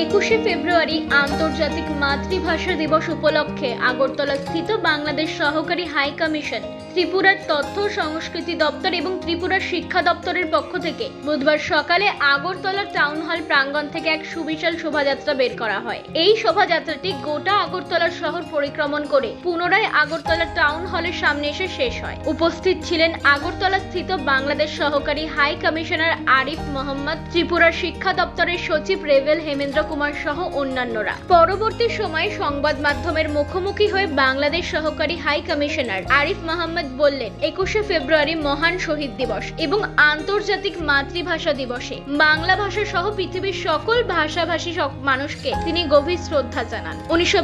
একুশে ফেব্রুয়ারি আন্তর্জাতিক মাতৃভাষা দিবস উপলক্ষে আগরতলা স্থিত বাংলাদেশ সহকারী হাই কমিশন ত্রিপুরার তথ্য সংস্কৃতি দপ্তর এবং ত্রিপুরার শিক্ষা দপ্তরের পক্ষ থেকে বুধবার সকালে আগরতলা টাউন হল প্রাঙ্গণ থেকে এক সুবিশাল শোভাযাত্রা বের করা হয়। এই শোভাযাত্রাটি গোটা আগরতলা শহর পরিক্রমণ করে পুনরায় আগরতলা টাউন হলের সামনে এসে শেষ হয়। উপস্থিত ছিলেন আগরতলা স্থিত বাংলাদেশ সহকারী হাই কমিশনার আরিফ মোহাম্মদ ত্রিপুরার শিক্ষা দপ্তরের সচিব রেভেল হেমেন্দ্র কুমার সহ অন্যান্যরা। পরবর্তী সময়ে সংবাদ মাধ্যমের মুখোমুখি হয়ে বাংলাদেশ সহকারী হাই কমিশনার আরিফ মোহাম্মদ বললেন, একুশে ফেব্রুয়ারি মহান শহীদ দিবস এবং আন্তর্জাতিক মাতৃভাষা দিবসে বাংলা ভাষা সহ পৃথিবীর সকল ভাষাভাষী মানুষকে তিনি গভীর শ্রদ্ধা জানান। উনিশশো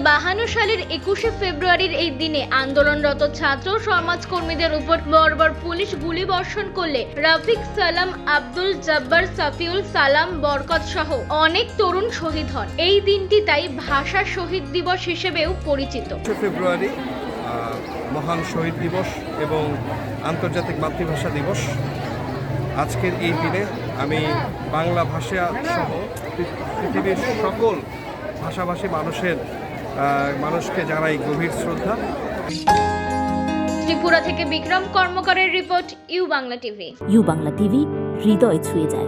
সালের একুশে ফেব্রুয়ারির এই দিনে আন্দোলনরত ছাত্র সমাজকর্মীদের উপর বর্বর পুলিশ গুলি বর্ষণ করলে রফিক সালাম, আব্দুল জব্বার, সাফিউল সালাম, বরকত সহ অনেক তরুণ শহীদ হন। এই দিনটি তাই ভাষা শহীদ দিবস হিসেবেও পরিচিত। ফেব্রুয়ারি মহান শহীদ দিবস এবং আন্তর্জাতিক মাতৃভাষা দিবস। আজকের এই দিনে আমি বাংলা ভাষা সহ পৃথিবীর সকল ভাষাভাষী মানুষের মানুষকে জানাই গভীর শ্রদ্ধা। ত্রিপুরা থেকে Bikram কর্মকারের report U Bangla TV. U Bangla TV হৃদয় ছুঁয়ে যায়।